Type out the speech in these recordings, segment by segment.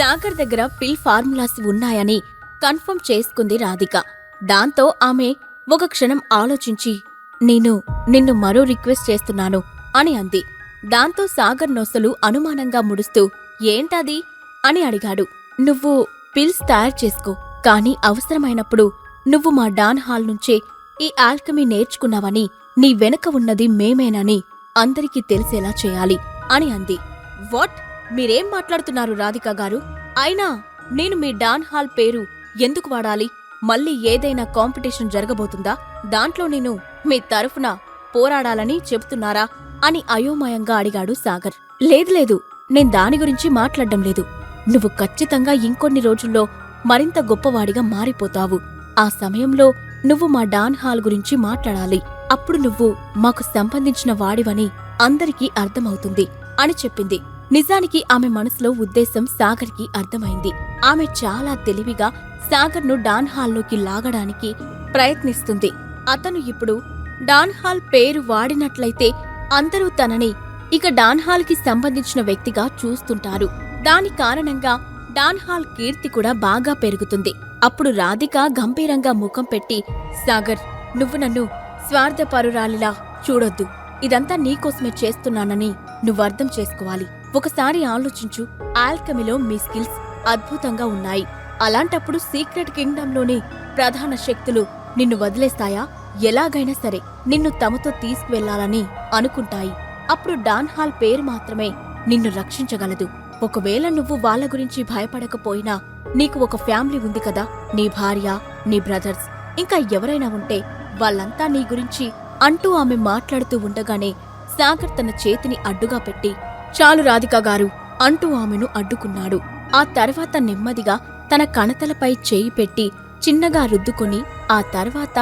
సాగర్ దగ్గర పిల్ ఫార్ములాస్ ఉన్నాయని కన్ఫర్మ్ చేసుకుంది రాధిక. దాంతో ఆమె ఒక క్షణం ఆలోచించి నేను నిన్ను మరో రిక్వెస్ట్ చేస్తున్నాను అని అంది. దాంతో సాగర్ నొసలు అనుమానంగా ముడుస్తూ ఏంటది? అని అడిగాడు. నువ్వు పిల్స్ తయారు చేసుకో కానీ అవసరమైనప్పుడు నువ్వు మా డాన్ హాల్ నుంచే ఈ ఆల్కమీ నేర్చుకున్నావని నీ వెనక ఉన్నది మేమేనని అందరికీ తెలిసేలా చేయాలి అని అంది. వాట్? మీరేం మాట్లాడుతున్నారు రాధిక గారు? అయినా నేను మీ డాన్ హాల్ పేరు ఎందుకు వాడాలి? మళ్ళీ ఏదైనా కాంపిటీషన్ జరగబోతుందా? దాంట్లో నేను మీ తరఫున పోరాడాలని చెబుతున్నారా? అని అయోమయంగా అడిగాడు సాగర్. లేదు లేదు నేను దాని గురించి మాట్లాడడం లేదు. నువ్వు ఖచ్చితంగా ఇంకొన్ని రోజుల్లో మరింత గొప్పవాడిగా మారిపోతావు. ఆ సమయంలో నువ్వు మా డాన్ హాల్ గురించి మాట్లాడాలి. అప్పుడు నువ్వు మాకు సంబంధించిన వాడివని అందరికీ అర్థమవుతుంది అని చెప్పింది. నిజానికి ఆమె మనసులో ఉద్దేశం సాగర్కి అర్థమైంది. ఆమె చాలా తెలివిగా సాగర్ను డాన్ హాల్లోకి లాగడానికి ప్రయత్నిస్తుంది. అతను ఇప్పుడు డాన్ హాల్ పేరు వాడినట్లయితే అందరూ తనని ఇక డాన్ హాల్కి సంబంధించిన వ్యక్తిగా చూస్తుంటారు. దాని కారణంగా డాన్ హాల్ కీర్తి కూడా బాగా పెరుగుతుంది. అప్పుడు రాధిక గంభీరంగా ముఖం పెట్టి సాగర్ నువ్వు నన్ను స్వార్థపరురాలిలా చూడొద్దు. ఇదంతా నీకోసమే చేస్తున్నానని నువ్వు అర్థం చేసుకోవాలి. ఒకసారి ఆలోచించు ఆల్కమిలో మీ స్కిల్స్ అద్భుతంగా ఉన్నాయి. అలాంటప్పుడు సీక్రెట్ కింగ్డంలోని ప్రధాన శక్తులు నిన్ను వదిలేస్తాయా? ఎలాగైనా సరే నిన్ను తమతో తీసుకువెళ్ళాలని అనుకుంటాయి. అప్పుడు డాన్ హాల్ పేరు మాత్రమే నిన్ను రక్షించగలదు. ఒకవేళ నువ్వు వాళ్ళ గురించి భయపడకపోయినా నీకు ఒక ఫ్యామిలీ ఉంది కదా నీ భార్య నీ బ్రదర్స్ ఇంకా ఎవరైనా ఉంటే వాళ్ళంతా నీ గురించి అంటూ ఆమె మాట్లాడుతూ ఉండగానే సాగర్ తన చేతిని అడ్డుగా పెట్టి చాలు రాధిక గారు అంటూ ఆమెను అడ్డుకున్నాడు. ఆ తర్వాత నెమ్మదిగా తన కణతలపై చేయి పెట్టి చిన్నగా రుద్దుకొని ఆ తర్వాత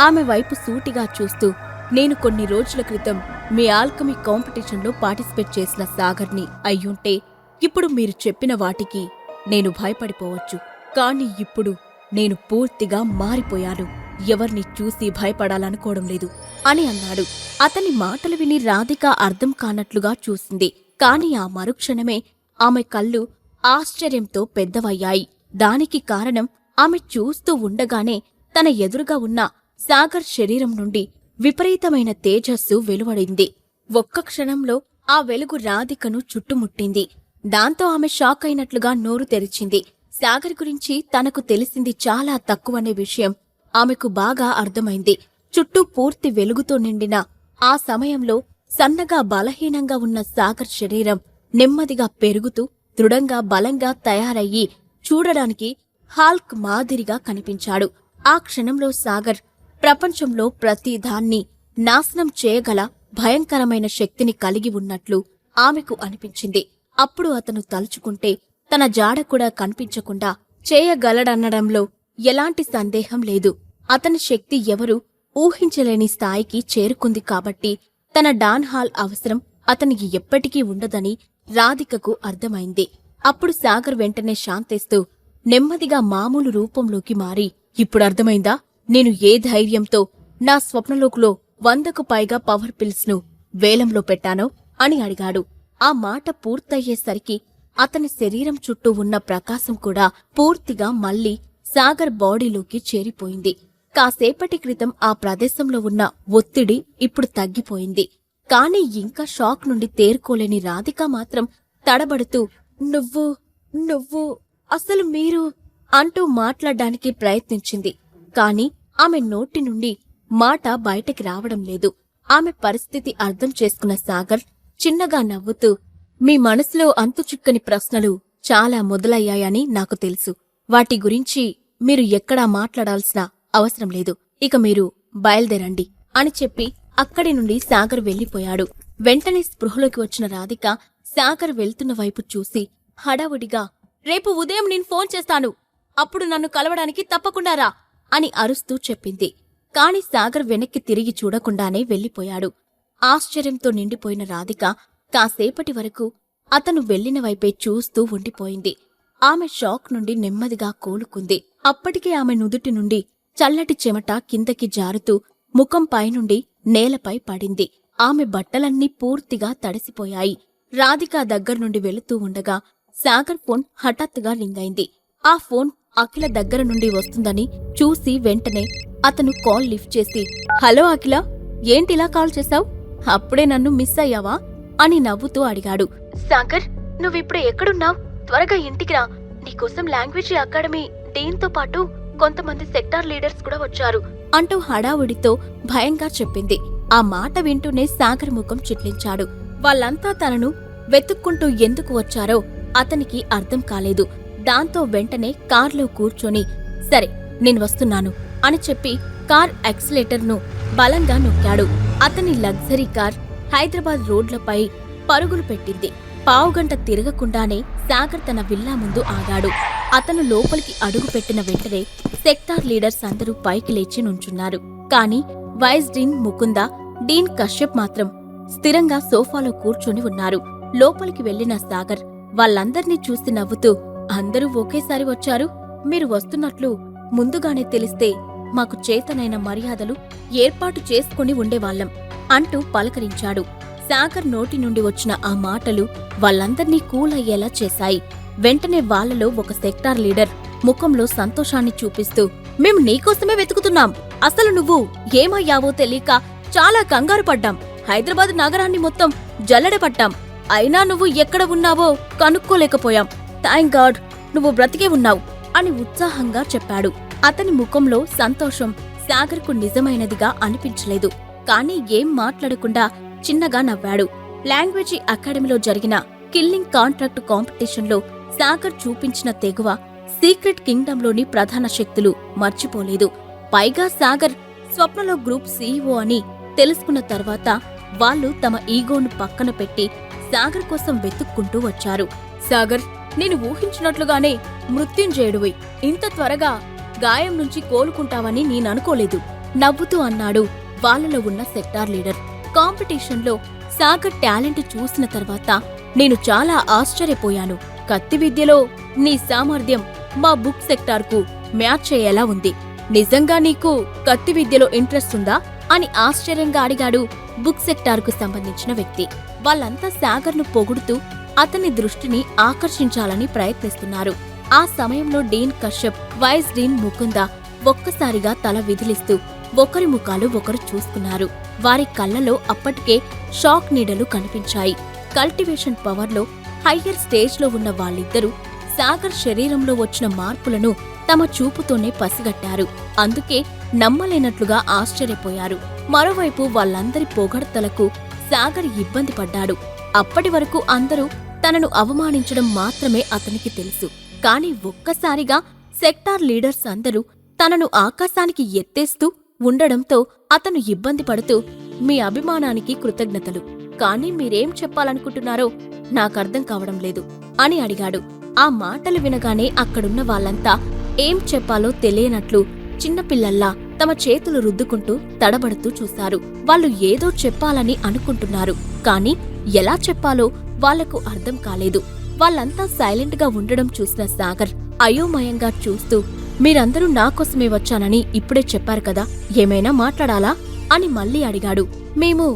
ఆమె వైపు సూటిగా చూస్తూ నేను కొన్ని రోజుల క్రితం మీ ఆల్కమీ కాంపిటీషన్లో పార్టిసిపేట్ చేసిన సాగర్ని అయ్యుంటే ఇప్పుడు మీరు చెప్పిన వాటికి నేను భయపడిపోవచ్చు. కానీ ఇప్పుడు నేను పూర్తిగా మారిపోయాను. ఎవరిని చూసి భయపడాలనుకోవడం లేదు అని అన్నాడు. అతని మాటలు విని రాధిక అర్థం కానట్లుగా చూసింది. కాని ఆ మరుక్షణమే ఆమె కళ్ళు ఆశ్చర్యంతో పెద్దవయ్యాయి. దానికి కారణం ఆమె చూస్తూ ఉండగానే తన ఎదురుగా ఉన్న సాగర్ శరీరం నుండి విపరీతమైన తేజస్సు వెలువడింది. ఒక్క క్షణంలో ఆ వెలుగు రాధికను చుట్టుముట్టింది. దాంతో ఆమె షాక్ అయినట్లుగా నోరు తెరిచింది. సాగర్ గురించి తనకు తెలిసింది చాలా తక్కువనే విషయం. ఆమెకు బాగా అర్థమైంది. చుట్టూ పూర్తి వెలుగుతో నిండిన ఆ సమయంలో సన్నగా బలహీనంగా ఉన్న సాగర్ శరీరం నెమ్మదిగా పెరుగుతూ దృఢంగా బలంగా తయారయ్యి చూడడానికి హాల్క్ మాదిరిగా కనిపించాడు. ఆ క్షణంలో సాగర్ ప్రపంచంలో ప్రతి దాన్ని నాశనం చేయగల భయంకరమైన శక్తిని కలిగి ఉన్నట్లు ఆమెకు అనిపించింది. అప్పుడు అతను తలుచుకుంటే తన జాడ కూడా కనిపించకుండా చేయగలడనడంలో ఎలాంటి సందేహం లేదు. అతని శక్తి ఎవరు ఊహించలేని స్థాయికి చేరుకుంది కాబట్టి తన డాన్ హాల్ అవసరం అతనికి ఎప్పటికీ ఉండదని రాధికకు అర్థమైంది. అప్పుడు సాగర్ వెంటనే శాంతిస్తూ నెమ్మదిగా మామూలు రూపంలోకి మారి ఇప్పుడు అర్థమైందా? నేను ఏ ధైర్యంతో నా స్వప్నలోకులో వందకు పైగా పవర్ పిల్స్ను వేలంలో పెట్టానో అని అడిగాడు. ఆ మాట పూర్తయ్యేసరికి అతని శరీరం చుట్టూ ఉన్న ప్రకాశం కూడా పూర్తిగా మళ్ళీ సాగర్ బాడీలోకి చేరిపోయింది. కాసేపటి క్రితం ఆ ప్రదేశంలో ఉన్న ఒత్తిడి ఇప్పుడు తగ్గిపోయింది. కాని ఇంకా షాక్ నుండి తేరుకోలేని రాధిక మాత్రం తడబడుతూ నువ్వు నువ్వు అసలు మీరు అంటూ మాట్లాడ్డానికి ప్రయత్నించింది. కాని ఆమె నోటి నుండి మాట బయటకి రావడం లేదు. ఆమె పరిస్థితి అర్థం చేసుకున్న సాగర్ చిన్నగా నవ్వుతూ మీ మనసులో అంతుచిక్కని ప్రశ్నలు చాలా మొదలయ్యాయని నాకు తెలుసు. వాటి గురించి మీరు ఎక్కడా మాట్లాడాల్సిన అవసరం లేదు. ఇక మీరు బయలుదేరండి అని చెప్పి అక్కడి నుండి సాగర్ వెళ్ళిపోయాడు వెంటనే స్పృహలోకి వచ్చిన రాధిక సాగర్ వెళ్తున్న వైపు చూసి హడావుడిగా రేపు ఉదయం నేను ఫోన్ చేస్తాను. అప్పుడు నన్ను కలవడానికి తప్పకుండా రా అని అరుస్తూ చెప్పింది. కాని సాగర్ వెనక్కి తిరిగి చూడకుండానే వెళ్ళిపోయాడు ఆశ్చర్యంతో నిండిపోయిన రాధిక కాసేపటి వరకు అతను వెళ్ళిన వైపే చూస్తూ ఉండిపోయింది. ఆమె షాక్ నుండి నెమ్మదిగా కోలుకుంది. అప్పటికే ఆమె నుదుటి నుండి చల్లటి చెమట కిందకి జారుతూ ముఖం పైనుండి నేలపై పడింది. ఆమె బట్టలన్నీ పూర్తిగా తడిసిపోయాయి. రాధిక దగ్గర్నుండి వెళుతూ ఉండగా సాగర్ ఫోన్ హఠాత్తుగా రింగైంది అయింది. ఆ ఫోన్ అఖిల దగ్గర నుండి వస్తుందని చూసి వెంటనే అతను కాల్ లిఫ్ట్ చేసి హలో అఖిల ఏంటిలా కాల్ చేశావు? అప్పుడే నన్ను మిస్ అయ్యావా? అని నవ్వుతూ అడిగాడు. సాగర్ నువ్విప్పుడు ఎక్కడున్నావు? త్వరగా ఇంటికి రా. నీకోసం లాంగ్వేజ్ అకాడమీ డీన్తో పాటు కొంతమంది సెక్టార్ లీడర్స్ కూడా వచ్చారు. అంటూ హడావుడితో భయంగా చెప్పింది. ఆ మాట వింటూనే సాగర్ ముఖం చిట్లించాడు. వాళ్ళంతా తనను వెతుక్కుంటూ ఎందుకు వచ్చారో అతనికి అర్థం కాలేదు. దాంతో వెంటనే కార్లో కూర్చొని సరే నేను వస్తున్నాను అని చెప్పి కార్ యాక్సిలేటర్ను బలంగా నొక్కాడు. అతని లగ్జరీ కార్ హైదరాబాద్ రోడ్లపై పరుగులు పెట్టింది. పావుగంట తిరగకుండానే సాగర్ తన విల్లా ముందు ఆగాడు. అతను లోపలికి అడుగు పెట్టిన వెంటనే సెక్టార్ లీడర్స్ అందరూ పైకి లేచి నుంచున్నారు. కాని vice dean Mukunda dean Kashyap మాత్రం స్థిరంగా సోఫాలో కూర్చొని ఉన్నారు. లోపలికి వెళ్ళిన సాగర్ వాళ్ళందర్నీ చూసి నవ్వుతూ అందరూ ఒకేసారి వచ్చారు? మీరు వస్తున్నట్లు ముందుగానే తెలిస్తే మాకు చేతనైన మర్యాదలు ఏర్పాటు చేసుకుని ఉండేవాళ్ళం అంటూ పలకరించాడు. సాగర్ నోటి నుండి వచ్చిన ఆ మాటలు వాళ్ళందర్నీ కూల్ అయ్యేలా చేశాయి. వెంటనే వాళ్ళలో ఒక సెక్టార్ లీడర్ ముఖంలో సంతోషాన్ని చూపిస్తూ మేం నీకోసమే వెతుకుతున్నాం. అసలు నువ్వు ఏమయ్యావో తెలియక చాలా కంగారు పడ్డాం. హైదరాబాద్ నగరాన్ని మొత్తం జల్లెడపట్టాం. అయినా నువ్వు ఎక్కడ ఉన్నావో కనుక్కోలేకపోయాం. థ్యాంక్ గాడ్ నువ్వు బ్రతికే ఉన్నావు అని ఉత్సాహంగా చెప్పాడు. అతని ముఖంలో సంతోషం సాగర్కు నిజమైనదిగా అనిపించలేదు. కానీ ఏం మాట్లాడకుండా చిన్నగా నవ్వాడు. లాంగ్వేజీ అకాడమీలో జరిగిన కిల్లింగ్ కాంట్రాక్ట్ కాంపిటీషన్లో సాగర్ చూపించిన తెగువ సీక్రెట్ కింగ్డంలోని ప్రధాన శక్తులు మర్చిపోలేదు. పైగా సాగర్ స్వప్నలో గ్రూప్ సీఈఓ అని తెలుసుకున్న తర్వాత వాళ్ళు తమ ఈగోను పక్కన పెట్టి సాగర్ కోసం వెతుక్కుంటూ వచ్చారు. సాగర్ నేను ఊహించినట్లుగానే మృత్యుంజయుడివి. ఇంత త్వరగా గాయం నుంచి కోలుకుంటావని నేననుకోలేదు నవ్వుతూ అన్నాడు వాళ్ళలో ఉన్న సెక్టార్ లీడర్. కాంపిటీషన్లో సాగర్ టాలెంట్ చూసిన తర్వాత నేను చాలా ఆశ్చర్యపోయాను. కత్తి విద్యలో నీ సామర్థ్యం మా బుక్ సెక్టార్కు మ్యాచ్ అయ్యేలా ఉంది. నిజంగా నీకు కత్తి విద్యలో ఇంట్రెస్ట్ ఉందా? అని ఆశ్చర్యంగా అడిగాడు బుక్ సెక్టార్కు సంబంధించిన వ్యక్తి. వాళ్ళంతా సాగర్ను పొగుడుతూ అతని దృష్టిని ఆకర్షించాలని ప్రయత్నిస్తున్నారు. ఆ సమయంలో dean Kashyap vice dean Mukunda ఒక్కసారిగా తల విదిలిస్తూ ఒకరి ముఖాలు ఒకరు చూసుకున్నారు. వారి కళ్ళలో అప్పటికే షాక్ నీడలు కనిపించాయి. కల్టివేషన్ పవర్లో హయ్యర్ స్టేజ్లో ఉన్న వాళ్ళిద్దరూ సాగర్ శరీరంలో వచ్చిన మార్పులను తమ చూపుతోనే పసిగట్టారు. అందుకే నమ్మలేనట్లుగా ఆశ్చర్యపోయారు. మరోవైపు వాళ్ళందరి పొగడ్తలకు సాగర్ ఇబ్బంది పడ్డాడు. అప్పటి వరకు అందరూ తనను అవమానించడం మాత్రమే అతనికి తెలుసు. కాని ఒక్కసారిగా సెక్టార్ లీడర్స్ అందరూ తనను ఆకాశానికి ఎత్తేస్తూ ఉండడంతో అతను ఇబ్బంది పడుతూ మీ అభిమానానికి కృతజ్ఞతలు. కానీ మీరేం చెప్పాలనుకుంటున్నారో నాకర్థం కావడం లేదు అని అడిగాడు. ఆ మాటలు వినగానే అక్కడున్న వాళ్ళంతా ఏం చెప్పాలో తెలియనట్లు చిన్నపిల్లల్లా తమ చేతులు రుద్దుకుంటూ తడబడుతూ చూశారు. వాళ్ళు ఏదో చెప్పాలని అనుకుంటున్నారు కాని ఎలా చెప్పాలో వాళ్ళకు అర్థం కాలేదు. వాళ్ళంతా సైలెంట్గా ఉండడం చూసిన సాగర్ అయోమయంగా చూస్తూ మీరందరూ నా కోసమే వచ్చానని ఇప్పుడే చెప్పారు కదా ఏమైనా మాట్లాడాలా? అని మళ్ళీ అడిగాడు. మేము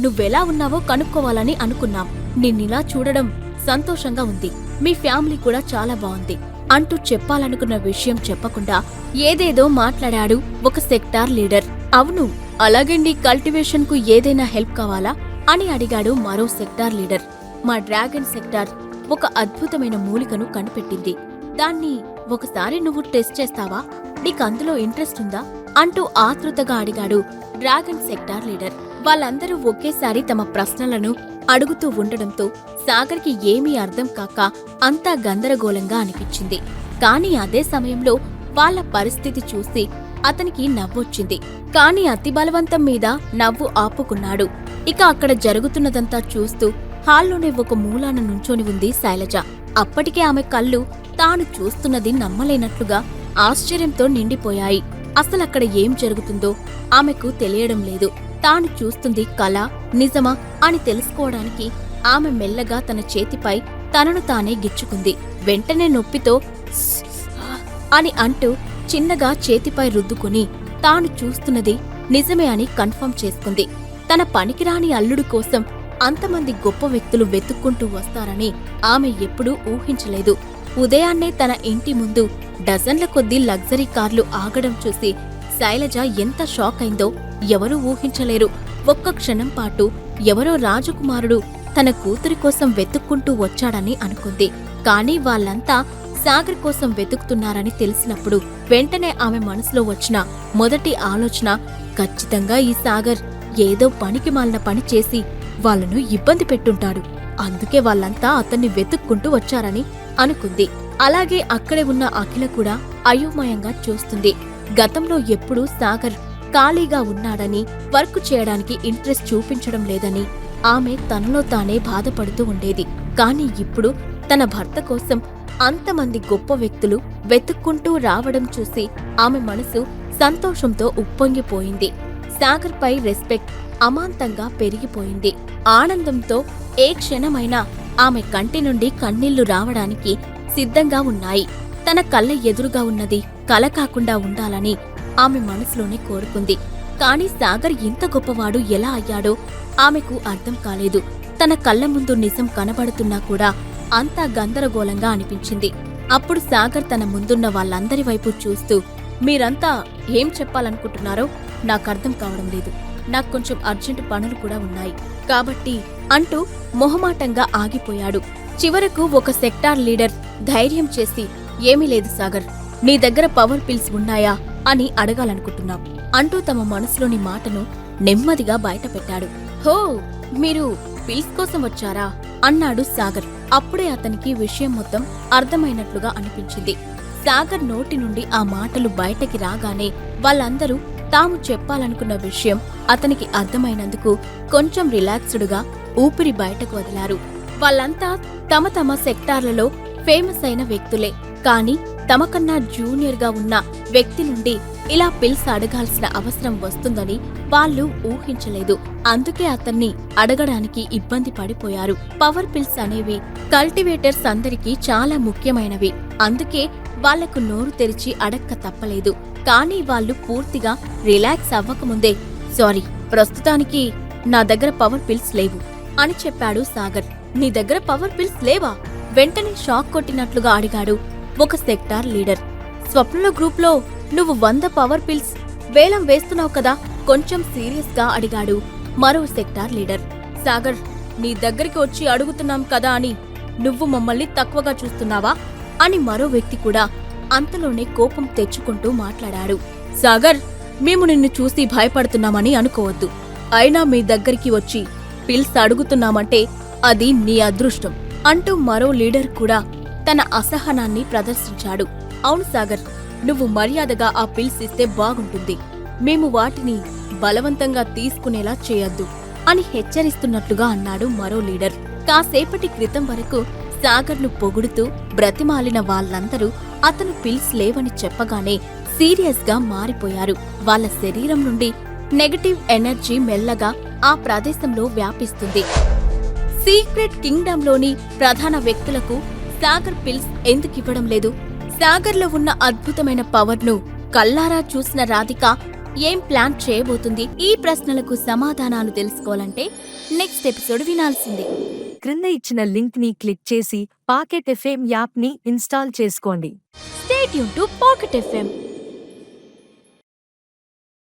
నువ్వెలా ఉన్నావో కనుక్కోవాలని అనుకున్నాం. నిన్నిలా చూడడం సంతోషంగా ఉంది. మీ ఫ్యామిలీ కూడా చాలా బాగుంది. అంటూ చెప్పాలనుకున్న విషయం చెప్పకుండా ఏదేదో మాట్లాడాడు ఒక సెక్టార్ లీడర్. అవును అలాగండి కల్టివేషన్కు ఏదైనా హెల్ప్ కావాలా? అని అడిగాడు మరో సెక్టార్ లీడర్. మా డ్రాగన్ సెక్టార్ ఒక అద్భుతమైన మూలికను కనిపెట్టింది. దాన్ని ఒకసారి నువ్వు టెస్ట్ చేస్తావా? నీకు అందులో ఇంట్రెస్ట్ ఉందా? అంటూ ఆతృతగా అడిగాడు డ్రాగన్ సెక్టార్ లీడర్. వాళ్ళందరూ ఒకేసారి తమ ప్రశ్నలను అడుగుతూ ఉండడంతో సాగర్కి ఏమీ అర్థం కాక అంతా గందరగోళంగా అనిపించింది. కాని అదే సమయంలో వాళ్ళ పరిస్థితి చూసి అతనికి నవ్వొచ్చింది. కాని అతి బలవంతం మీద నవ్వు ఆపుకున్నాడు. ఇక అక్కడ జరుగుతున్నదంతా చూస్తూ హాల్లోనే ఒక మూలాన నుంచొని ఉంది శైలజ. అప్పటికే ఆమె కళ్ళు తాను చూస్తున్నది నమ్మలేనట్లుగా ఆశ్చర్యంతో నిండిపోయాయి. అసలక్కడ ఏం జరుగుతుందో ఆమెకు తెలియడం లేదు. తాను చూస్తుంది కళ నిజమా అని తెలుసుకోవడానికి ఆమె మెల్లగా తన చేతిపై తనను తానే గిచ్చుకుంది. వెంటనే నొప్పితో అని అంటూ చిన్నగా చేతిపై రుద్దుకుని తాను చూస్తున్నది నిజమే అని కన్ఫర్మ్ చేసుకుంది. తన పనికిరాని అల్లుడు కోసం అంతమంది గొప్ప వ్యక్తులు వెతుక్కుంటూ వస్తారని ఆమె ఎప్పుడూ ఊహించలేదు. ఉదయాన్నే తన ఇంటి ముందు డజన్ల కొద్దీ లగ్జరీ కార్లు ఆగడం చూసి శైలజ ఎంత షాక్ అయిందో ఎవరూ ఊహించలేరు. ఒక్క క్షణం పాటు ఎవరో రాజకుమారుడు తన కూతురి కోసం వెతుక్కుంటూ వచ్చాడని అనుకుంది. కానీ వాళ్ళంతా సాగర్ కోసం వెతుకుతున్నారని తెలిసినప్పుడు వెంటనే ఆమె మనసులో వచ్చిన మొదటి ఆలోచన ఖచ్చితంగా ఈ సాగర్ ఏదో పనికి మాలిన పని చేసి వాళ్ళను ఇబ్బంది పెట్టుంటాడు. అందుకే వాళ్ళంతా అతన్ని వెతుక్కుంటూ వచ్చారని అనుకుంది. అలాగే అక్కడే ఉన్న అఖిల కూడా అయోమయంగా చూస్తుంది. గతంలో ఎప్పుడూ సాగర్ ఖాళీగా ఉన్నాడని వర్క్ చేయడానికి ఇంట్రెస్ట్ చూపించడం లేదని ఆమె తనలో తానే బాధపడుతూ ఉండేది. కానీ ఇప్పుడు తన భర్త కోసం అంతమంది గొప్ప వ్యక్తులు వెతుక్కుంటూ రావడం చూసి ఆమె మనసు సంతోషంతో ఉప్పొంగిపోయింది. సాగర్పై రెస్పెక్ట్ అమాంతంగా పెరిగిపోయింది. ఆనందంతో ఏ క్షణమైనా ఆమె కంటి నుండి కన్నీళ్ళు రావడానికి సిద్ధంగా ఉన్నాయి. తన కళ్ళ ఎదురుగా ఉన్నది కల కాకుండా ఉండాలని ఆమె మనసులోనే కోరుకుంది. కాని సాగర్ ఇంత గొప్పవాడు ఎలా అయ్యాడో ఆమెకు అర్థం కాలేదు. తన కళ్ళ ముందు నిజం కనబడుతున్నా కూడా అంతా గందరగోళంగా అనిపించింది. అప్పుడు సాగర్ తన ముందున్న వాళ్ళందరి వైపు చూస్తూ మీరంతా ఏం చెప్పాలనుకుంటున్నారో నాకర్థం కావడం లేదు. నాకు కొంచెం అర్జెంటు పనులు కూడా ఉన్నాయి. కాబట్టి అంటూ మొహమాటంగా ఆగిపోయాడు. చివరకు ఒక సెక్టార్ లీడర్ ధైర్యం చేసి ఏమీ లేదు సాగర్. నీ దగ్గర పవర్ పిల్స్ ఉన్నాయా? అని అడగాలనుకుంటున్నాం అంటూ తమ మనసులోని మాటను నెమ్మదిగా బయటపెట్టాడు. హో మీరు పిల్స్ కోసం వచ్చారా? అన్నాడు సాగర్. అప్పుడే అతనికి విషయం మొత్తం అర్థమైనట్లుగా అనిపించింది. సాగర్ నోటి నుండి ఆ మాటలు బయటకి రాగానే వాళ్ళందరూ తాము చెప్పాలనుకున్న విషయం అతనికి అర్థమైనందుకు కొంచెం రిలాక్స్డ్గా ఊపిరి బయటకు వదిలారు. వాళ్ళంతా తమ తమ సెక్టార్లలో ఫేమస్ అయిన వ్యక్తులే. కానీ తమకన్నా జూనియర్గా ఉన్న వ్యక్తి నుండి ఇలా పిల్స్ అడగాల్సిన అవసరం వస్తుందని వాళ్ళు ఊహించలేదు. అందుకే అతన్ని అడగడానికి ఇబ్బంది పడిపోయారు. పవర్ పిల్స్ అనేవి కల్టివేటర్స్ అందరికీ చాలా ముఖ్యమైనవి. అందుకే వాళ్ళకు నోరు తెరిచి అడక్క తప్పలేదు. కానీ వాళ్ళు పూర్తిగా రిలాక్స్ అవ్వకముందే సారీ ప్రస్తుతానికి నా దగ్గర పవర్ పిల్స్ లేవు అని చెప్పాడు సాగర్. నీ దగ్గర పవర్ పిల్స్ లేవా? వెంటనే షాక్ కొట్టినట్లుగా అడిగాడు. ఒక సెక్టార్ లీడర్. స్వప్నలో గ్రూప్లో నువ్వు వంద పవర్ పిల్స్ వేలం వేస్తున్నావు కదా? కొంచెం సీరియస్గా అడిగాడు మరో సెక్టార్ లీడర్. సాగర్ నీ దగ్గరికి వచ్చి అడుగుతున్నాం కదా అని నువ్వు మమ్మల్ని తక్కువగా చూస్తున్నావా? అని మరో వ్యక్తి కూడా అంతలోనే కోపం తెచ్చుకుంటూ మాట్లాడాడు. సాగర్ మేము నిన్ను చూసి భయపడుతున్నామని అనుకోవద్దు. అయినా మీ దగ్గరికి వచ్చి పిల్స్ అడుగుతున్నామంటే అది నీ అదృష్టం అంటూ మరో లీడర్ కూడా తన అసహనాన్ని ప్రదర్శించాడు. అవును సాగర్ నువ్వు మర్యాదగా ఆ పిల్స్ ఇస్తే బాగుంటుంది. మేము వాటిని బలవంతంగా తీసుకునేలా చేయొద్దు అని హెచ్చరిస్తున్నట్లుగా అన్నాడు మరో లీడర్. కాసేపటి క్రితం వరకు సాగర్ను పొగుడుతూ బ్రతిమాలిన వాళ్ళందరూ అతను పిల్స్ లేవని చెప్పగానే సీరియస్గా మారిపోయారు. వాళ్ళ శరీరం నుండి నెగటివ్ ఎనర్జీ మెల్లగా ఆ ప్రదేశంలో వ్యాపిస్తుంది. సీక్రెట్ కింగ్డమ్లోని ప్రధాన వ్యక్తులకు సాగర్ పిల్స్ ఎందుకివ్వడం లేదు? సాగర్లో ఉన్న అద్భుతమైన పవర్ను కల్లారా చూసిన రాధిక ఏం ప్లాన్ చేయబోతుంది? ఈ ప్రశ్నలకు సమాధానాలు తెలుసుకోవాలంటే నెక్స్ట్ ఎపిసోడ్ వినాల్సిందే. క్రింద ఇచ్చిన లింక్ని క్లిక్ చేసి పాకెట్ ఎఫ్ఎం యాప్ని ఇన్స్టాల్ చేసుకోండి. స్టేట్ యూన్ టు పాకెట్ ఎఫ్ఎం